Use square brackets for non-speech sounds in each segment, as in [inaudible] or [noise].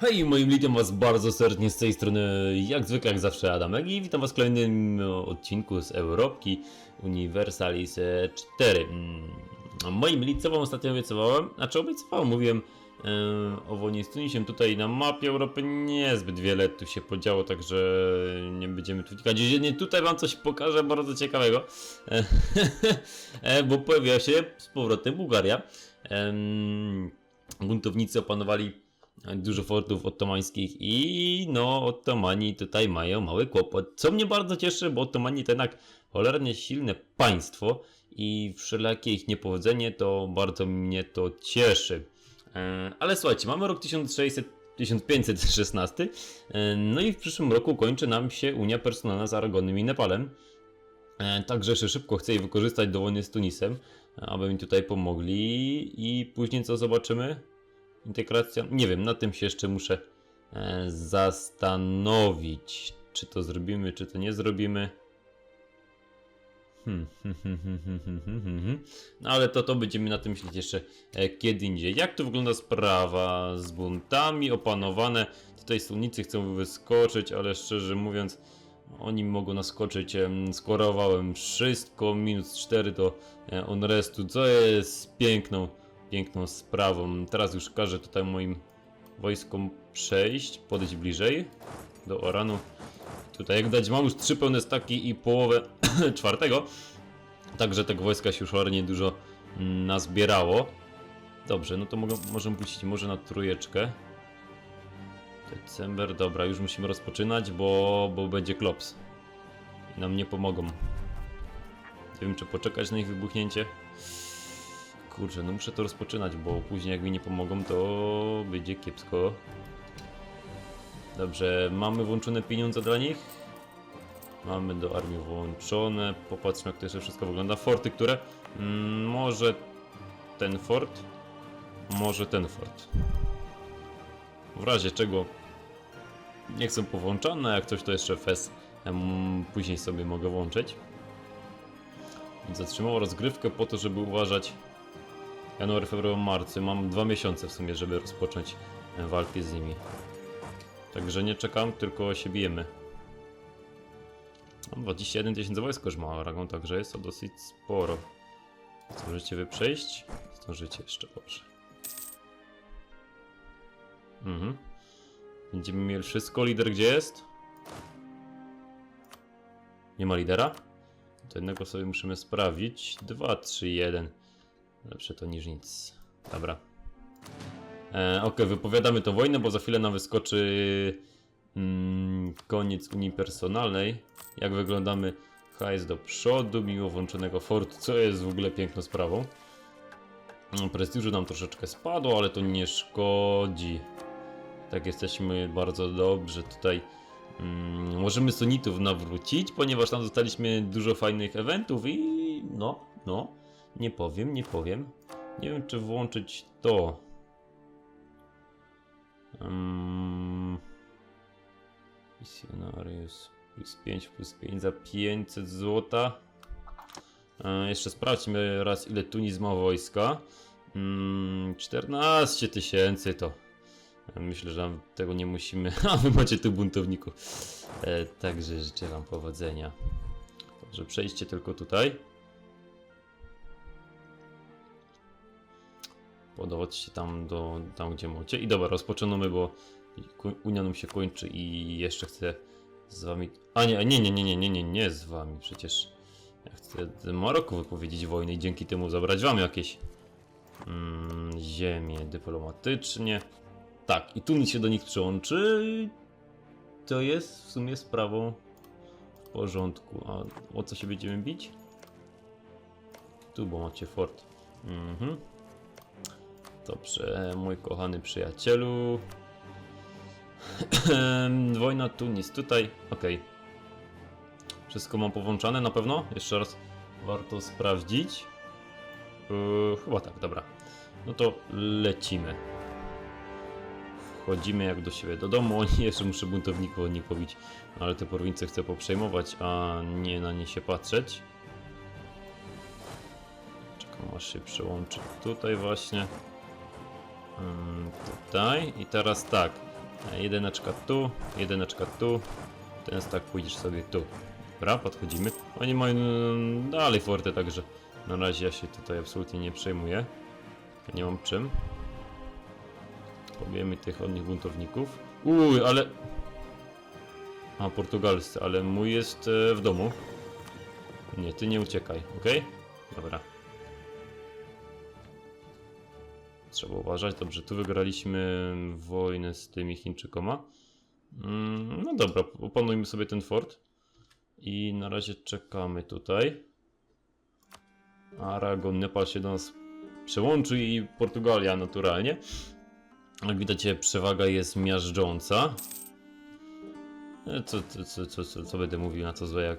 Hej, moim witam was bardzo serdecznie z tej strony, jak zwykle, jak zawsze Adamek i witam was w kolejnym odcinku z Europki Universalis e, 4. Mm, Moim wam ostatnio obiecywałem? Znaczy obiecywałem, mówiłem e, o wojnie z Tunisiem. Tutaj na mapie Europy niezbyt wiele tu się podziało, także nie będziemy tu wnikać. Jedynie tutaj wam coś pokażę bardzo ciekawego, e, [laughs] e, bo pojawiła się z powrotem Bułgaria. Buntownicy opanowali dużo fortów ottomańskich i no Ottomani tutaj mają mały kłopot. Co mnie bardzo cieszy, bo Ottomani to jednak cholernie silne państwo i wszelakie ich niepowodzenie to bardzo mnie to cieszy. E, Ale słuchajcie, mamy rok 1600 1516. e, No i w przyszłym roku kończy nam się Unia Personalna z Aragonem i Nepalem. E, Także szybko chcę je wykorzystać do wojny z Tunisem, aby mi tutaj pomogli. I później co zobaczymy? integracja. Nie wiem, na tym się jeszcze muszę zastanowić, czy to zrobimy, czy to nie zrobimy. Hmm, hmm, hmm, hmm, hmm. No ale to, to będziemy na tym myśleć jeszcze kiedy indziej. Jak tu wygląda sprawa z buntami opanowane? Tutaj stolnicy chcą wyskoczyć, ale szczerze mówiąc, oni mogą naskoczyć. Skorowałem wszystko, minus 4 do onrestu, co jest piękną piękną sprawą. Teraz już każę tutaj moim wojskom przejść, podejść bliżej do Oranu. Tutaj jak dać, mam już trzy pełne staki i połowę [clears throat] czwartego. Także tego wojska się już cholernie dużo mm, nazbierało. Dobrze, no to mogę, możemy puścić może na trójeczkę. December, dobra, już musimy rozpoczynać, bo, bo będzie klops. I nam nie pomogą. Nie wiem, czy poczekać na ich wybuchnięcie. Kurczę, no muszę to rozpoczynać, bo później jak mi nie pomogą, to będzie kiepsko. Dobrze, mamy włączone pieniądze dla nich. Mamy do armii włączone. Popatrzmy, jak to jeszcze wszystko wygląda. Forty, które... Mm, może ten fort, może ten fort. W razie czego nie są powłączane, jak coś to jeszcze FES później sobie mogę włączyć. Zatrzymało rozgrywkę po to, żeby uważać januar, februar, marcy. Mam dwa miesiące w sumie, żeby rozpocząć e, walki z nimi. Także nie czekam, tylko się bijemy. No, 21 tysięcy wojsk już ma Aragon, także jest to dosyć sporo. Zdążycie wy przejść? Zdążycie jeszcze, dobrze. Mhm. Będziemy mieli wszystko. Lider gdzie jest? Nie ma lidera? To jednego sobie musimy sprawdzić. 2, 3, 1. Lepsze to niż nic. Dobra. E, ok, wypowiadamy tą wojnę, bo za chwilę nam wyskoczy mm, koniec Unii Personalnej. Jak wyglądamy hajs do przodu, mimo włączonego fortu, co jest w ogóle piękną sprawą. Mm, Prestiżu nam troszeczkę spadło, ale to nie szkodzi. Tak jesteśmy bardzo dobrze tutaj. Mm, możemy Sonitów nawrócić, ponieważ tam dostaliśmy dużo fajnych eventów i no, no, nie powiem, nie powiem. Nie wiem, czy włączyć to. Um, plus 5 plus 5 za 500 złota. E, jeszcze sprawdźmy raz, ile Tunis ma wojska. Mm, 14 tysięcy to. Myślę, że tego nie musimy. [laughs] A wy macie tu buntowników. E, także życzę wam powodzenia. Także przejdźcie tylko tutaj. Podchodźcie tam do tam, gdzie macie. I dobra, rozpoczynamy, bo Unia nam się kończy i jeszcze chcę z wami. A nie, nie, nie, nie, nie, nie, nie, nie z wami. Przecież ja chcę Maroku wypowiedzieć wojnę i dzięki temu zabrać wam jakieś mm, ziemię dyplomatycznie. Tak, i Tunis się do nich przyłączy. To jest w sumie sprawą w porządku. A o co się będziemy bić? Tu, bo macie fort. Mhm. Dobrze, mój kochany przyjacielu. [clears throat] Wojna Tunis, tutaj. Okej. Wszystko mam powłączane na pewno? Jeszcze raz warto sprawdzić. Yy, chyba tak, dobra. No to lecimy. Wchodzimy jak do siebie do domu. [laughs] Oni jeszcze muszę buntowników od nich pobić, ale te prowincje chcę poprzejmować, a nie na nie się patrzeć. Czekam aż się przełączy tutaj właśnie. Mm, tutaj i teraz tak. Jedyneczka tu, jedyneczka tu. Ten stak pójdziesz sobie tu. Dobra, podchodzimy. Oni mają mm, dalej forty, także na razie ja się tutaj absolutnie nie przejmuję. Nie mam czym. Pobijemy tych od nich buntowników. Uj, ale... A, portugalscy, ale mój jest e, w domu. Nie, ty nie uciekaj, ok? Dobra. Trzeba uważać. Dobrze, tu wygraliśmy wojnę z tymi Chińczykoma. Mm, no dobra, opanujmy sobie ten fort. I na razie czekamy tutaj. Aragon, Nepal się do nas przełączy i Portugalia naturalnie. Jak widać, przewaga jest miażdżąca. E, Co, co, co, co, co, co będę mówił na to złe, jak,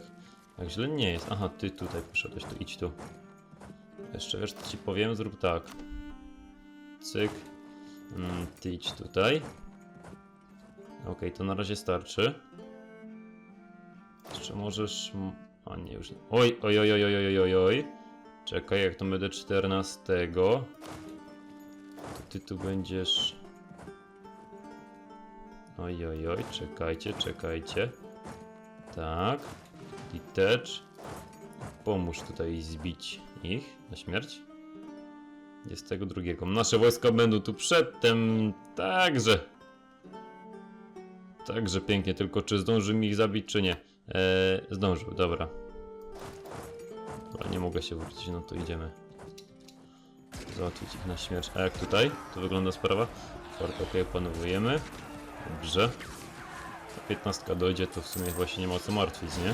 jak źle nie jest. Aha, ty tutaj poszedłeś, to idź tu. Jeszcze co ci powiem? Zrób tak. Cyk. Mm, ty idź tutaj. Okej, to na razie starczy. Jeszcze możesz... A nie, już nie. Oj, oj, oj, oj, oj, oj, oj, oj. Czekaj, jak to będę 14. To ty tu będziesz... Oj, oj, oj, czekajcie, czekajcie. Tak. Detach. Pomóż tutaj zbić ich na śmierć. 22. Nasze wojska będą tu przedtem, także. Także pięknie, tylko czy zdąży mi ich zabić, czy nie? Eee, zdążył, dobra. Dobra, nie mogę się wrócić, no to idziemy. Załatwić ich na śmierć. A jak tutaj? To wygląda sprawa. Fort ok, opanowujemy. Dobrze. Ta 15 dojdzie, to w sumie właśnie nie ma co martwić, nie?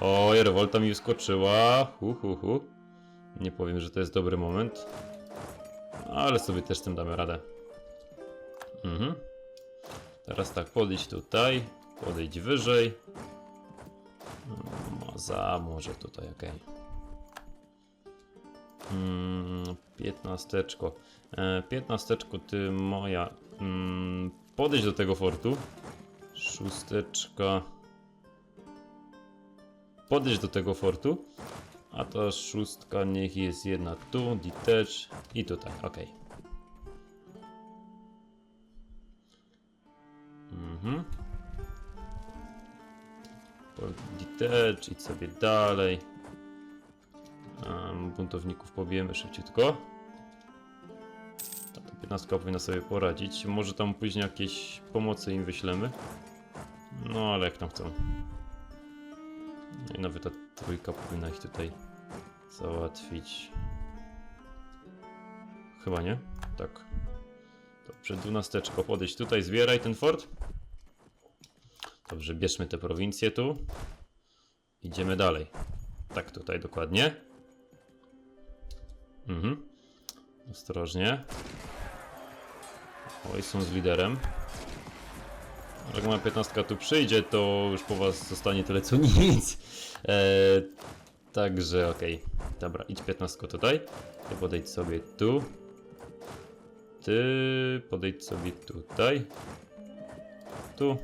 Oj, rewolta mi wskoczyła. Hu, hu, hu. Nie powiem, że to jest dobry moment. Ale sobie też tym damy radę. Mhm. Teraz tak, podejdź tutaj. Podejdź wyżej. No, za może tutaj, ok. Mm, piętnasteczko. E, piętnasteczko, ty moja. Mm, podejdź do tego fortu. Szósteczka. Podejdź do tego fortu. A ta szóstka niech jest jedna tu, detach i tutaj, ok. Mhm. Detach, idź sobie dalej. Um, buntowników pobijemy szybciutko. Ta 15 powinna sobie poradzić. Może tam później jakieś pomocy im wyślemy. No ale jak tam chcą. No i nawet ta trójka powinna ich tutaj załatwić. Chyba nie? Tak. Dobrze, dwunasteczko, podejdź tutaj, zbieraj ten fort. Dobrze, bierzmy te prowincje tu. Idziemy dalej. Tak, tutaj dokładnie. Mhm. Ostrożnie. Oj, są z liderem. Jak moja 15 tu przyjdzie, to już po was zostanie tyle co [laughs] nic. Eee, także okej. Dobra, idź 15 tutaj. Ty podejdź sobie tu. Ty podejdź sobie tutaj. Tu.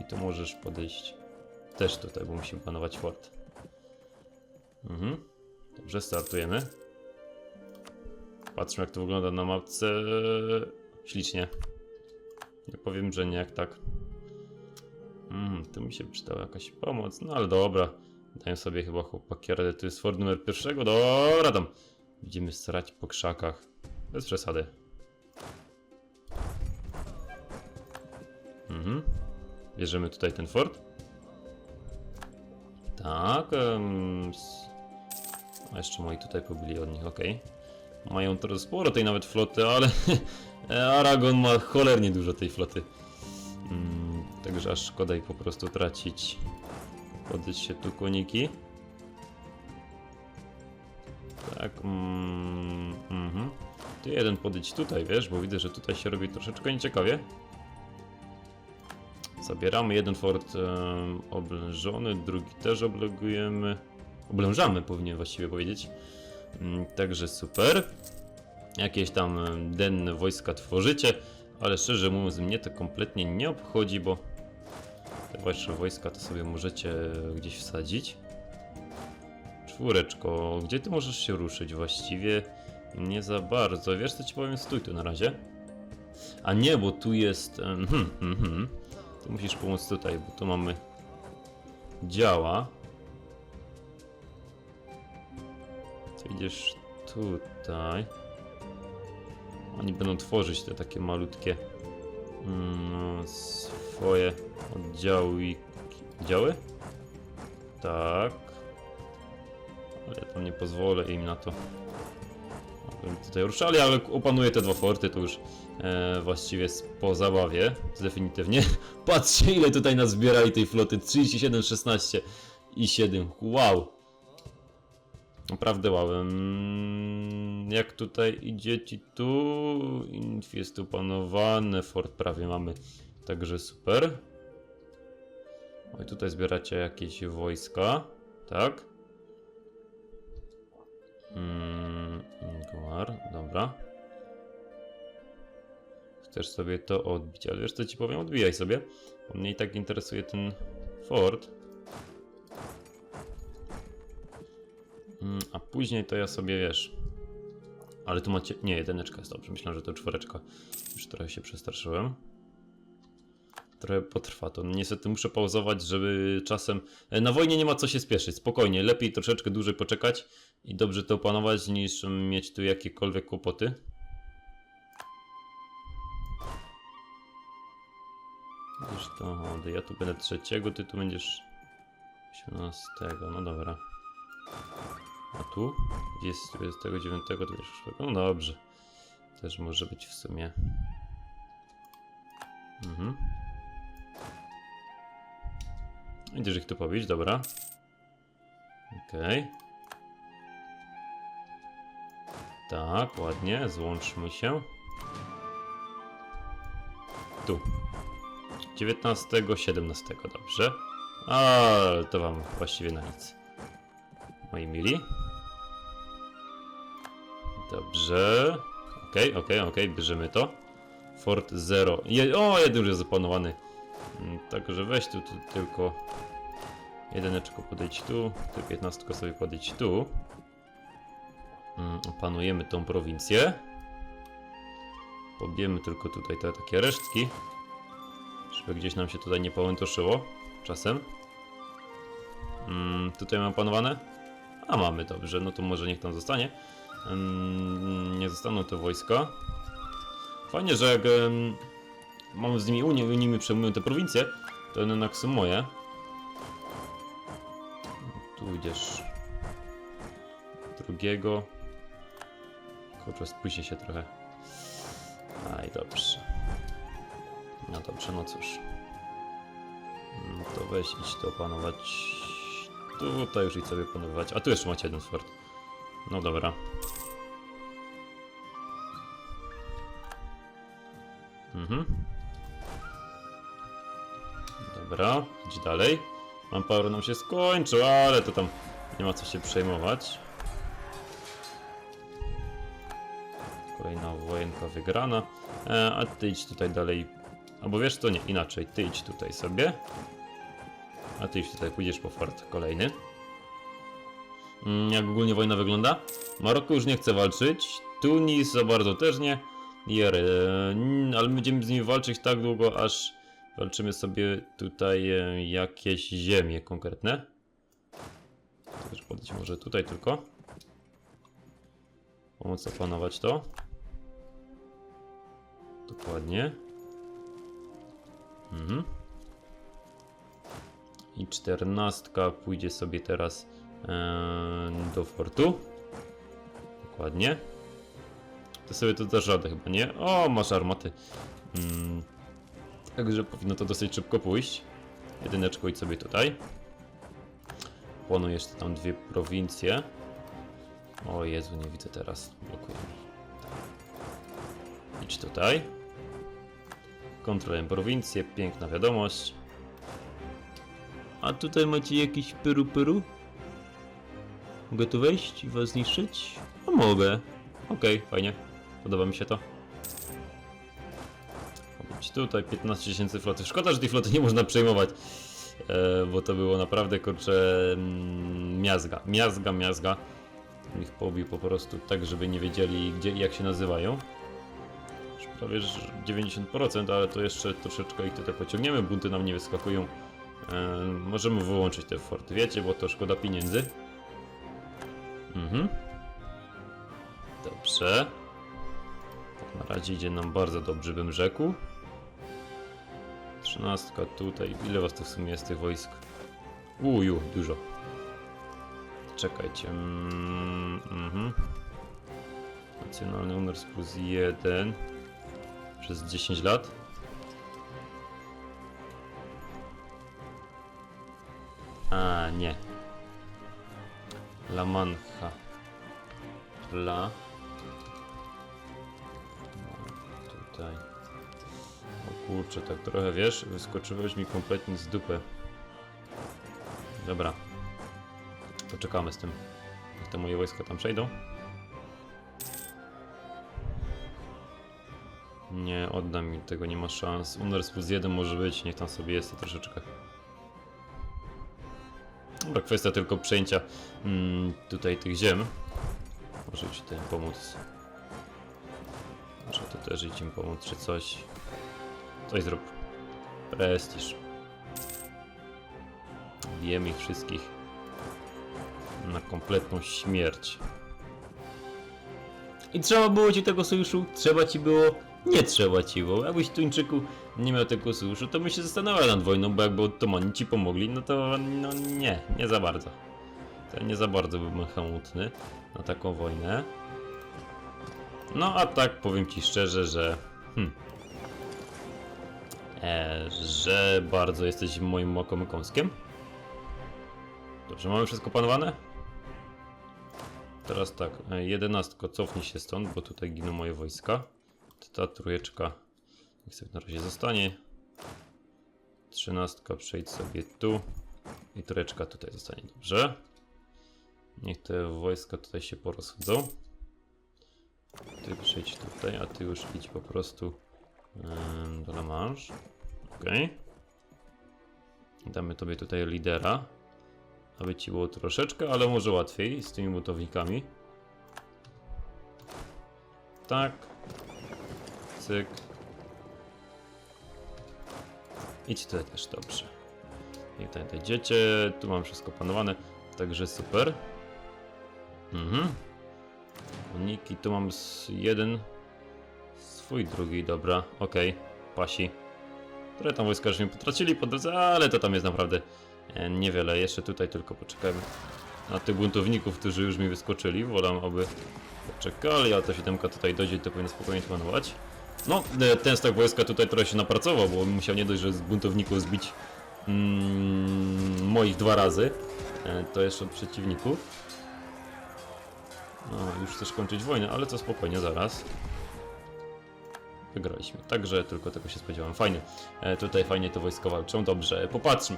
I tu możesz podejść też tutaj, bo musimy panować fort. Mhm. Dobrze, startujemy. Patrzmy jak to wygląda na mapce. Ślicznie. Nie powiem, że nie jak tak. Mm, tu mi się przydała jakaś pomoc, no ale dobra. Daję sobie chyba chłopaki radę. Tu jest Ford numer pierwszego. Dobra tam. Widzimy strać po krzakach. Bez przesady. Mhm. Bierzemy tutaj ten Ford. Tak. s- A jeszcze moi tutaj pobili od nich, ok. Mają teraz sporo tej nawet floty, ale [laughs] Aragon ma cholernie dużo tej floty. Mm, także aż szkoda ich po prostu tracić. Podejść się tu koniki. Tak. Mm, mhm. Ty jeden podejdź tutaj, wiesz, bo widzę, że tutaj się robi troszeczkę nieciekawie. Zabieramy jeden fort em, oblężony, drugi też oblegujemy. Oblężamy, powinien właściwie powiedzieć. Mm, Także super. Jakieś tam denne wojska tworzycie, ale szczerze mówiąc mnie to kompletnie nie obchodzi, bo te wasze wojska to sobie możecie gdzieś wsadzić. Czwóreczko, gdzie ty możesz się ruszyć właściwie? Nie za bardzo. Wiesz co ci powiem? Stój tu na razie. A nie, bo tu jest... em, Hmm, hmm, hmm. Tu musisz pomóc tutaj, bo tu mamy... Działa. To idziesz tutaj. Oni będą tworzyć te takie malutkie mm, swoje oddziały. Działy? Tak. Ale ja tam nie pozwolę im na to. Tutaj ruszali, ale opanuję te dwa forty, to już e, właściwie jest po zabawie. Definitywnie. [laughs] Patrzcie ile tutaj nas zbierali tej floty. 37, 16 i 7. Wow. Naprawdę wow. Jak tutaj idzie ci tu? Inf jest opanowane, fort prawie mamy. Także super. Oj, tutaj zbieracie jakieś wojska, tak? Mm, Ingvar, dobra. Chcesz sobie to odbić, ale wiesz co ci powiem? Odbijaj sobie. Bo mnie i tak interesuje ten fort. Mm, a później to ja sobie wiesz. Ale tu macie. Nie, jedyneczka jest dobrze. Myślałem, że to czworeczka. Już trochę się przestraszyłem. Trochę potrwa to. Niestety muszę pauzować, żeby czasem. e, Na wojnie nie ma co się spieszyć. Spokojnie. Lepiej troszeczkę dłużej poczekać i dobrze to opanować, niż mieć tu jakiekolwiek kłopoty. O, ja tu będę trzeciego, ty tu będziesz 18. No dobra. A tu? Jest 29, to też szóstego? No dobrze. Też może być w sumie. Mhm. Idziesz ich tu pobić, dobra. Okej. Tak, ładnie, złączmy się. Tu. 19, 17, dobrze. Ale to wam właściwie na nic. Moi mili. Dobrze. Okej, okej, okej, bierzemy to. Fort 0. Je o, jeden już jest zapanowany. Mm, Także weź tu, tu tylko jedyneczko podejdź tu, ty 15 sobie podejdź tu. Mm, Opanujemy tą prowincję. Pobijemy tylko tutaj te takie resztki. Żeby gdzieś nam się tutaj nie połętoszyło czasem. Mm, tutaj mam panowane? A mamy, dobrze, no to może niech tam zostanie. Ym, nie zostaną te wojska. Fajnie, że jak ym, mamy z nimi Unię, i nimi przejmują te prowincje, to jednak są moje. Tu idziesz. Drugiego. Kurczę, spójrzcie się trochę. Aj, dobrze. No dobrze, no cóż. Mm, To weź idź to opanować. Tutaj już idź sobie opanowywać. A tu jeszcze macie jeden fort. No dobra. Mhm. Dobra, idź dalej. Mam power nam się skończył, ale to tam nie ma co się przejmować. Kolejna wojenka wygrana. E, a ty idź tutaj dalej. Albo wiesz co, nie, inaczej. Ty idź tutaj sobie. A ty już tutaj pójdziesz po fort kolejny. Mm, Jak ogólnie wojna wygląda? Maroko już nie chce walczyć. Tunis za bardzo też nie. Jery, n- ale będziemy z nimi walczyć tak długo, aż walczymy sobie tutaj e, jakieś ziemie konkretne. Też podejść może tutaj tylko. Pomóc opanować to. Dokładnie. Mhm. I czternastka pójdzie sobie teraz e, do fortu. Dokładnie. To sobie to dasz radę chyba, nie? O, masz armaty. Mm. Także powinno to dosyć szybko pójść. Jedyneczko idź sobie tutaj. Płoną jeszcze tam dwie prowincje. O Jezu, nie widzę teraz. Blokuję. Idź tutaj. Kontroluję prowincję, piękna wiadomość. A tutaj macie jakiś peru peru? Mogę tu wejść i was zniszczyć? No mogę. Okej, fajnie. Podoba mi się to. Tutaj 15 tysięcy floty. Szkoda, że tej floty nie można przejmować. E, bo to było naprawdę kurczę mm, miazga. Miazga, miazga. Ich pobił po prostu tak, żeby nie wiedzieli gdzie i jak się nazywają. Już prawie że 90%, ale to jeszcze troszeczkę ich tutaj pociągniemy, bunty nam nie wyskakują. E, możemy wyłączyć te forty, wiecie, bo to szkoda pieniędzy. Mhm. Dobrze. Tak na razie idzie nam bardzo dobrze, bym rzekł. Trzynastka tutaj. Ile was tu w sumie jest tych wojsk? Uju, dużo. Czekajcie. Mm, mhm. Nacjonalny UNRS plus 1 przez 10 lat. A, nie. La Mancha. La. Tutaj. Kurczę, tak trochę wiesz, wyskoczyłeś mi kompletnie z dupy. Dobra. Poczekamy z tym. Niech te moje wojska tam przejdą. Nie, oddam mi tego, nie ma szans. Uners plus 1 może być, niech tam sobie jest to troszeczkę. Dobra, kwestia tylko przejęcia mm, tutaj tych ziem. Może ci tutaj pomóc. Może to też idź im pomóc, czy coś. Coś zrób. Prestiż. Bijemy ich wszystkich na kompletną śmierć. I trzeba było ci tego sojuszu? Trzeba ci było? Nie trzeba ci było. Jakbyś Tuńczyku nie miał tego sojuszu, to by się zastanawiał nad wojną, bo jakby Ottomani ci pomogli, no to no nie, nie za bardzo. To nie za bardzo byłbym chętny na taką wojnę. No a tak powiem ci szczerze, że hmm, że bardzo jesteś moim łakomym kąskiem. Dobrze, mamy wszystko panowane? Teraz tak, e, jedenastko cofnij się stąd, bo tutaj giną moje wojska. Ta trójeczka niech sobie na razie zostanie. Trzynastka przejdź sobie tu. I trójeczka tutaj zostanie, dobrze. Niech te wojska tutaj się porozchodzą. Ty przejdź tutaj, a ty już idź po prostu em, do La Manche. Okej. Damy tobie tutaj lidera. Aby ci było troszeczkę, ale może łatwiej z tymi butownikami. Tak. Cyk. Idź tutaj też dobrze. I tutaj dojdziecie. Tu mam wszystko panowane. Także super. Mhm. Uniki, tu mam jeden. Swój drugi, dobra. Okej. Pasi. Które tam wojska już mi potracili po drodze, ale to tam jest naprawdę e, niewiele. Jeszcze tutaj tylko poczekajmy na tych buntowników, którzy już mi wyskoczyli. Wolę, aby poczekali, a ta siódemka tutaj dojdzie, to powinno spokojnie panować. No, e, ten stak wojska tutaj trochę się napracował, bo musiał nie dość, że z buntowników zbić mm, moich dwa razy. E, to jeszcze od przeciwników. No, już chcesz kończyć wojnę, ale to spokojnie, zaraz. Wygraliśmy. Także tylko tego się spodziewałem. Fajnie. E, tutaj fajnie te wojska walczą. Dobrze, popatrzmy.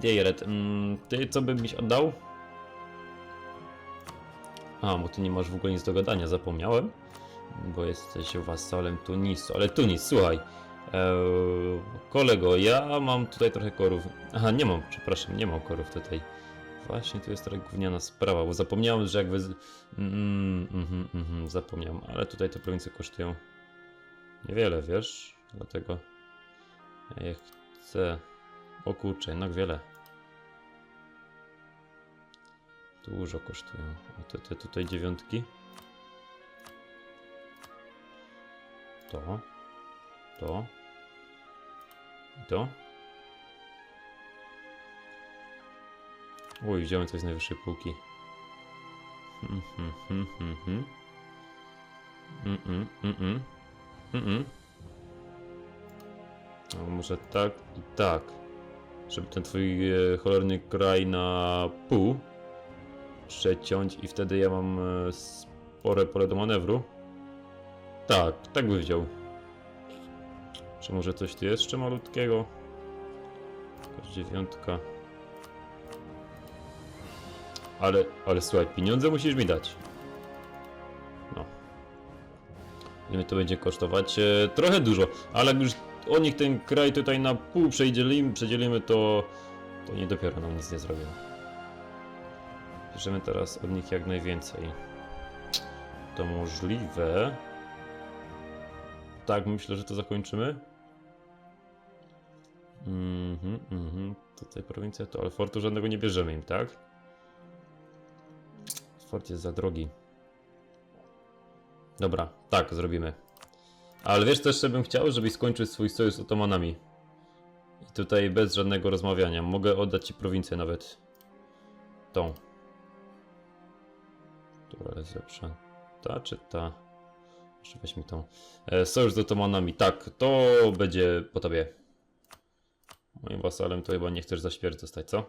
Diejeret, mm, ty co bym mi oddał? A, bo ty nie masz w ogóle nic do gadania, zapomniałem. Bo jesteś wasalem Tunisu. Ale Tunis, słuchaj. Eee, kolego, ja mam tutaj trochę korów. Aha, nie mam, przepraszam, nie mam korów tutaj. Właśnie, tu jest trochę gówniana sprawa, bo zapomniałem, że jakby... Z... Mm, mhm, mhm, zapomniałem, ale tutaj te prowincje kosztują niewiele, wiesz? Dlatego ja chcę... O kurczę, jednak wiele. Dużo kosztują. A te, te tutaj dziewiątki? To. To. I to. Oj, wziąłem coś z najwyższej półki. Hmm, hmm, hmm, hmm. Mm, mm, mm. A może tak i tak. Żeby ten twój e, cholerny kraj na pół przeciąć i wtedy ja mam e, spore pole do manewru. Tak, tak by wziął. Czy może coś tu jeszcze malutkiego? Jakaś dziewiątka. Ale, ale słuchaj, pieniądze musisz mi dać. Ile mi to będzie kosztować? E, trochę dużo, ale jak już o nich ten kraj tutaj na pół przedzielimy, przedzielimy to, to nie dopiero nam nic nie zrobią. Bierzemy teraz od nich jak najwięcej. To możliwe. tak myślę, że to zakończymy. Mhm, mhm. Tutaj prowincja to, ale fortu żadnego nie bierzemy im, tak? Fort jest za drogi. Dobra, tak, zrobimy. Ale wiesz, też bym chciał, żebyś skończył swój sojusz z Otomanami. I tutaj bez żadnego rozmawiania. Mogę oddać ci prowincję nawet. Tą. Która jest lepsza? Ta czy ta? Jeszcze weź mi tą. E, sojusz z Otomanami. Tak, to będzie po tobie. Moim wasalem to chyba nie chcesz za śmierć zostać, co?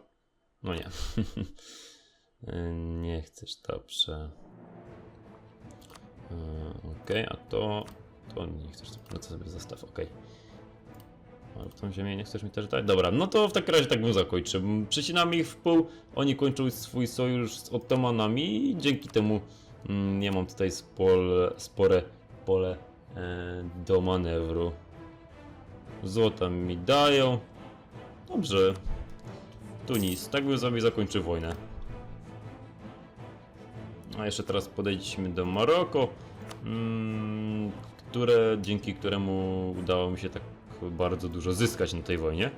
No nie. [laughs] E, nie chcesz, dobrze. E, Okej, a to... To nie chcesz, no to sobie zostaw, okej. Ale w tą ziemię nie chcesz mi też dać? Dobra, no to w takim razie tak bym zakończył. Przecinamy ich w pół, oni kończą swój sojusz z Ottomanami i dzięki temu mm, nie mam tutaj spole, spore pole e, do manewru. Złota mi dają. Dobrze. Tunis, tak bym sobie zakończył wojnę. A jeszcze teraz podejdźmy do Maroko, mm, które, dzięki któremu udało mi się tak bardzo dużo zyskać na tej wojnie.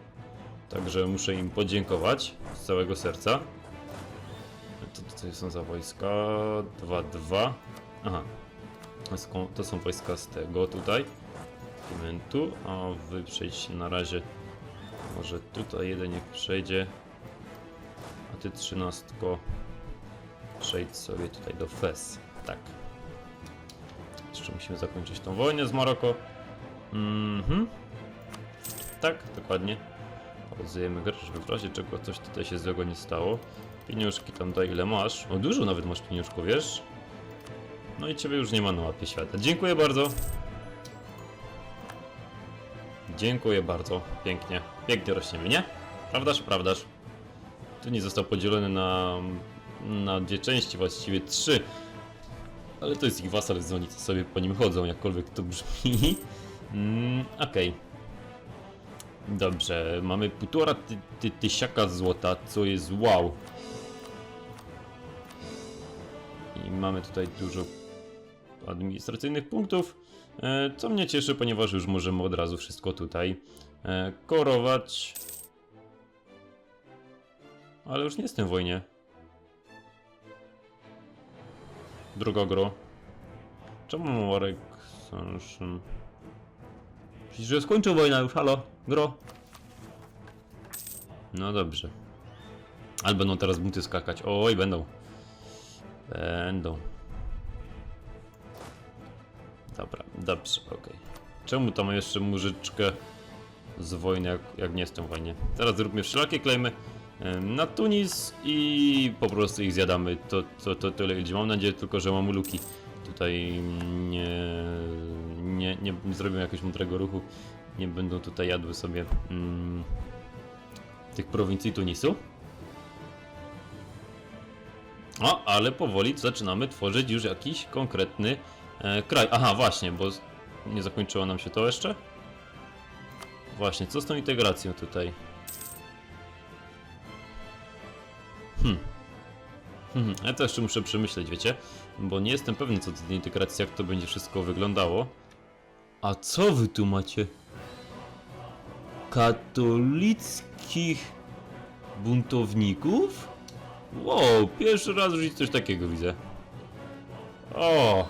Także muszę im podziękować z całego serca. To, to są za wojska 2-2. Aha. To są- To są wojska z tego tutaj. Dokumentu. A wy przejdźcie na razie. Może tutaj jeden niech przejdzie. A ty trzynastko. Przejdź sobie tutaj do Fez. Tak. Jeszcze musimy zakończyć tą wojnę z Maroko. Mhm. Tak, dokładnie. Pauzujemy grę, żeby w razie czego coś tutaj się złego nie stało. Pieniążki tam daj ile masz. O, dużo nawet masz pieniążków, wiesz? No i ciebie już nie ma na łapie świata. Dziękuję bardzo. Dziękuję bardzo. Pięknie. Pięknie rośniemy, nie? Prawdaż? Prawdaż. Tu nie został podzielony na, na dwie części, właściwie trzy. Ale to jest ich wasal, więc oni sobie po nim chodzą, jakkolwiek to brzmi. Mm, Okej. Dobrze, mamy półtora ty, ty, tysiaka złota, co jest wow. I mamy tutaj dużo administracyjnych punktów, e, co mnie cieszy, ponieważ już możemy od razu wszystko tutaj e, korować. Ale już nie jestem w wojnie. Druga gro. Czemu Marek Sanszyn? Przecież że skończył wojna już, halo, gro. No dobrze. Ale będą teraz buty skakać. Oj, będą. Będą. Dobra, dobrze, okej. Czemu tam jeszcze mużyczkę z wojny, jak, jak nie jestem w wojnie? Teraz zróbmy wszelakie klejmy na Tunis i po prostu ich zjadamy. To, to, to tyle idzie. Mam nadzieję tylko, że mamuluki tutaj nie, nie, nie zrobią jakiegoś mądrego ruchu. Nie będą tutaj jadły sobie mm, tych prowincji Tunisu. O, ale powoli zaczynamy tworzyć już jakiś konkretny e, kraj. Aha, właśnie, bo nie zakończyło nam się to jeszcze. Właśnie, co z tą integracją tutaj? Hmm. Hmm, ja to jeszcze muszę przemyśleć, wiecie? Bo nie jestem pewny co do tej integracji, jak to będzie wszystko wyglądało. A co wy tu macie? Katolickich buntowników? Wow, pierwszy raz w coś takiego widzę. O!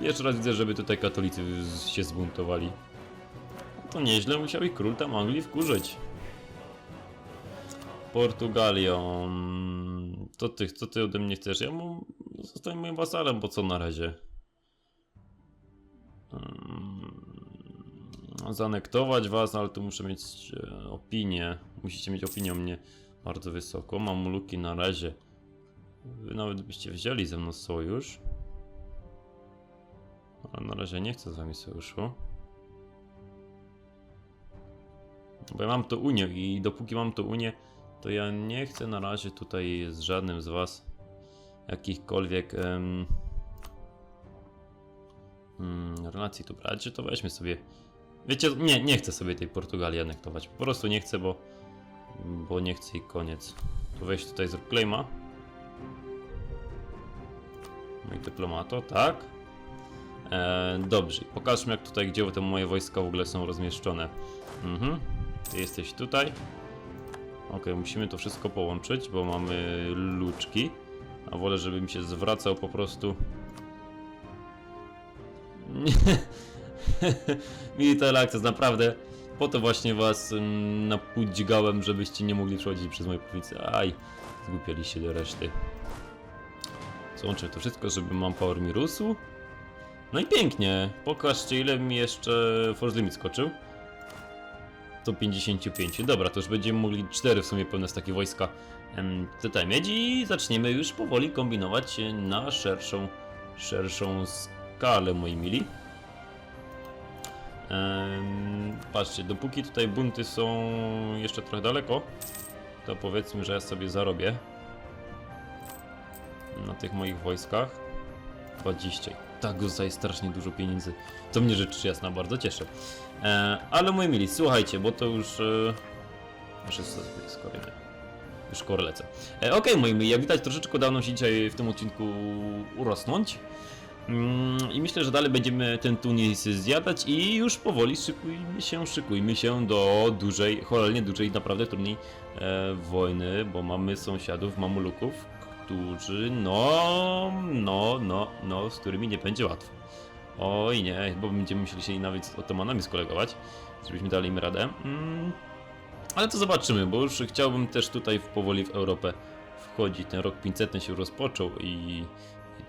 Pierwszy raz widzę, żeby tutaj katolicy się zbuntowali. To nieźle musiał ich król tam Anglii wkurzyć. Portugalią. To ty, co ty ode mnie chcesz? Ja mu zostań moim wasalem, bo co na razie? Mm, Zanektować was, ale tu muszę mieć e, opinię. Musicie mieć opinię o mnie bardzo wysoko. Mam luki na razie. Wy nawet byście wzięli ze mną sojusz. Ale na razie nie chcę z wami sojuszu. Bo ja mam to Unię i dopóki mam to Unię, to ja nie chcę na razie tutaj z żadnym z was jakichkolwiek em, mm, relacji tu brać, to weźmy sobie. Wiecie, nie, nie chcę sobie tej Portugalii anektować. Po prostu nie chcę, bo, bo nie chcę i koniec. Tu weź tutaj zrób claima. No i dyplomato, tak. E, dobrze, pokażmy jak tutaj, gdzie te moje wojska w ogóle są rozmieszczone. Mhm. Ty jesteś tutaj. Ok, musimy to wszystko połączyć, bo mamy luczki. A wolę, żeby mi się zwracał po prostu. [laughs] Military Access, naprawdę. Po to właśnie was mm, żebyście nie mogli przechodzić przez moje prowincje. Aj, zgłupialiście do reszty. Złączę to wszystko, żeby mam power mi rósł. No i pięknie. Pokażcie ile mi jeszcze Force Limit skoczył. 155. Dobra, to już będziemy mogli 4 w sumie pełne z takie wojska tutaj mieć i zaczniemy już powoli kombinować na szerszą, szerszą skalę, moi mili. Patrzcie, dopóki tutaj bunty są jeszcze trochę daleko, to powiedzmy, że ja sobie zarobię na tych moich wojskach 20. Tak dostaję strasznie dużo pieniędzy. To mnie rzecz jasna bardzo cieszy. E, ale moi mili, słuchajcie, bo to już... E, jest nie. Już skoro lecę. E, Okej, moi mili, jak widać troszeczkę nam się dzisiaj w tym odcinku urosnąć. Mm, I myślę, że dalej będziemy ten tunis zjadać i już powoli szykujmy się, szykujmy się do dużej, cholernie dużej, naprawdę trudnej e, wojny, bo mamy sąsiadów, mamuluków, którzy, no, no, no, no, z którymi nie będzie łatwo. Oj nie, bo będziemy musieli się nawet z otomanami skolegować, żebyśmy dali im radę. Mm, ale to zobaczymy, bo już chciałbym też tutaj powoli w Europę wchodzić. Ten rok 500 się rozpoczął i,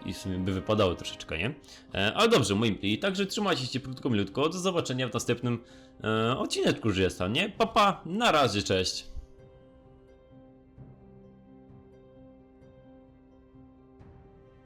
i w sumie by wypadało troszeczkę, nie? E, ale dobrze, moi mili, także trzymajcie się krótko, milutko. Do zobaczenia w następnym e, odcineczku, że jest nie? Papa, na razie, cześć.